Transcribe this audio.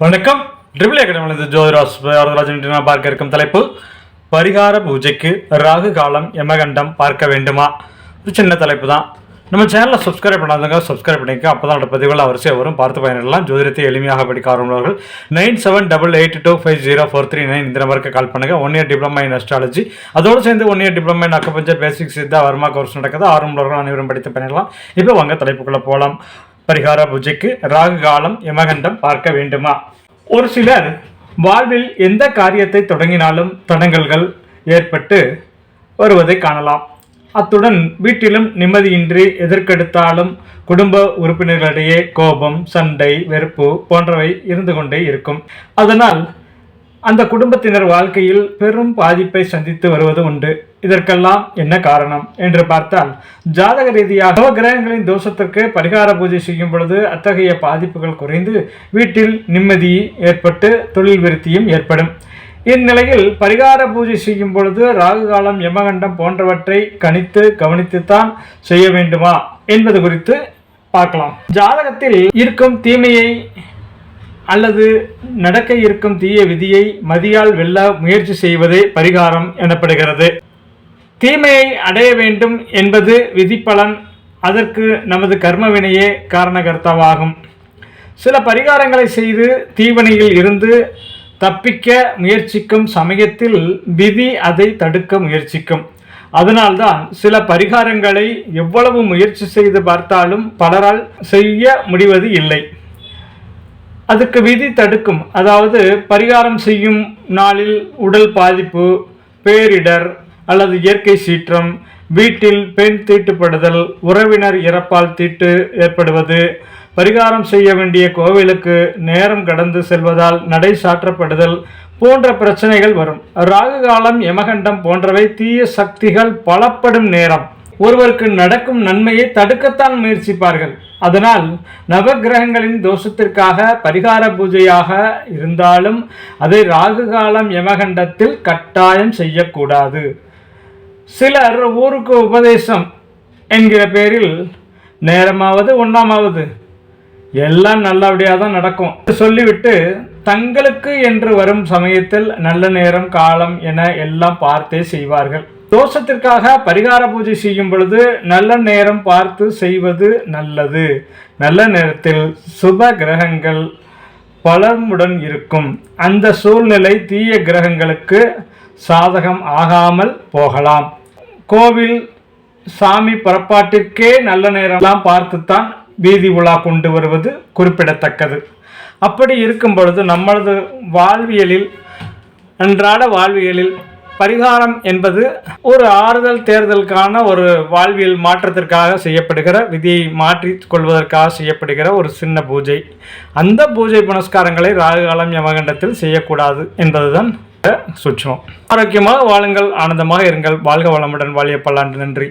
வணக்கம். ட்ரிபிள் அகாடமியிலிருந்து ஜோதிராஸ் வரதராஜன் நான் பார்க்க இருக்கும் தலைப்பு பரிகார பூஜைக்கு ராகு காலம் யமகண்டம் பார்க்க வேண்டுமா? சின்ன தலைப்பு தான். நம்ம சேனலில் சப்ஸ்கிரைப் பண்ணாதவங்க சப்ஸ்கிரைப் பண்ணிக்க அப்போ தான் பதிவுகள் அவசியம் வரும். பார்த்து பயனிடலாம் ஜோதிடத்தை எளிமையாக படிக்க ஆரம்பிவர்கள் nine seven double eight two five zero four three nine இந்த நம்பருக்கு கால் பண்ணுங்கள் one year diploma in astrology அதோடு சேர்ந்து one year diploma in acupuncture basic Siddha Varma course நடக்குது. ஆரம்பவர்கள் அனைவரும் படித்து பண்ணிடலாம் இப்போ வாங்க தலைப்புக்குள்ளே போகலாம் பரிகார பூஜைக்கு ராகு காலம் யமகண்டம் பார்க்க வேண்டுமா? ஒரு சிலர் வாழ்வில் எந்த காரியத்தை தொடங்கினாலும் தடங்கல்கள் ஏற்பட்டு வருவதை காணலாம். அத்துடன் வீட்டிலும் நிம்மதியின்றி எதற்கெடுத்தாலும் குடும்ப உறுப்பினர்களிடையே கோபம் சண்டை வெறுப்பு போன்றவை இருந்து கொண்டே இருக்கும். அதனால் அந்த குடும்பத்தினர் வாழ்க்கையில் பெரும் பாதிப்பை சந்தித்து வருவது உண்டு. இதற்கெல்லாம் என்ன காரணம் என்று பார்த்தால் ஜாதக ரீதியாக கிரகங்களின் தோஷத்திற்கு பரிகார பூஜை செய்யும் பொழுது அத்தகைய பாதிப்புகள் குறைந்து வீட்டில் நிம்மதி ஏற்பட்டு தொழில் விருத்தியும் ஏற்படும். இந்நிலையில் பரிகார பூஜை செய்யும் பொழுது ராகு காலம் யமகண்டம் போன்றவற்றை கணித்து கவனித்துத்தான் செய்ய வேண்டுமா என்பது குறித்து பார்க்கலாம். ஜாதகத்தில் இருக்கும் தீமையை அல்லது நடக்க இருக்கும் தீய விதியை மதியால் வெல்ல முயற்சி செய்வதே பரிகாரம் எனப்படுகிறது. தீமையை அடைய வேண்டும் என்பது விதிப்பலன். அதற்கு நமது கர்மவினையே காரணகர்த்தாவாகும். சில பரிகாரங்களை செய்து தீவனையில் இருந்து தப்பிக்க முயற்சிக்கும் சமயத்தில் விதி அதை தடுக்க முயற்சிக்கும். அதனால்தான் சில பரிகாரங்களை எவ்வளவு முயற்சி செய்து பார்த்தாலும் பலரால் செய்ய முடிவது இல்லை. அதுக்கு விதி தடுக்கும். அதாவது பரிகாரம் செய்யும் நாளில் உடல் பாதிப்பு பேரிடர் அல்லது இயற்கை சீற்றம் வீட்டில் பெண் தீட்டுப்படுதல் உறவினர் இறப்பால் தீட்டு ஏற்படுவது பரிகாரம் செய்ய வேண்டிய கோவிலுக்கு நேரம் கடந்து செல்வதால் நடை சாற்றப்படுதல் போன்ற பிரச்சனைகள் வரும். ராகு காலம் யமகண்டம் போன்றவை தீய சக்திகள் பலப்படும் நேரம். ஒருவருக்கு நடக்கும் நன்மையை தடுக்கத்தான் முயற்சிப்பார்கள். அதனால் நவகிரகங்களின் தோஷத்திற்காக பரிகார பூஜையாக இருந்தாலும் அதை ராகு காலம் யமகண்டத்தில் கட்டாயம் செய்யக்கூடாது. சிலர் ஊருக்கு உபதேசம் என்கிற பேரில் நேரமாவது ஒன்றாமாவது எல்லாம் நல்லபடியாக தான் நடக்கும். சொல்லிவிட்டு தங்களுக்கு என்று வரும் சமயத்தில் நல்ல நேரம் காலம் என எல்லாம் பார்த்தே செய்வார்கள். தோஷத்திற்காக பரிகார பூஜை செய்யும் பொழுது நல்ல நேரம் பார்த்து செய்வது நல்லது. நல்ல நேரத்தில் சுப கிரகங்கள் பலமுடன் இருக்கும். அந்த சூழ்நிலை தீய கிரகங்களுக்கு சாதகம் ஆகாமல் போகலாம். கோவில் சாமி புறப்பாட்டிற்கே நல்ல நேரம்லாம் பார்த்துத்தான் வீதி உலா கொண்டு வருவது குறிப்பிடத்தக்கது. அப்படி இருக்கும் பொழுது நம்மளது வாழ்வியலில் அன்றாட வாழ்வியலில் பரிகாரம் என்பது ஒரு ஆறுதல் தேர்தலுக்கான ஒரு வாழ்வியல் மாற்றத்திற்காக செய்யப்படுகிற விதியை மாற்றிக் கொள்வதற்காக செய்யப்படுகிற ஒரு சின்ன பூஜை. அந்த பூஜை புனஸ்காரங்களை ராகுகாலம் யமகண்டத்தில் செய்யக்கூடாது என்பதுதான் சுற்றம் ஆரோக்கியமாக வாழுங்கள் ஆனந்தமாக இருங்கள். வாழ்க வளமுடன் வாழிய பல்லாண்டு நன்றி.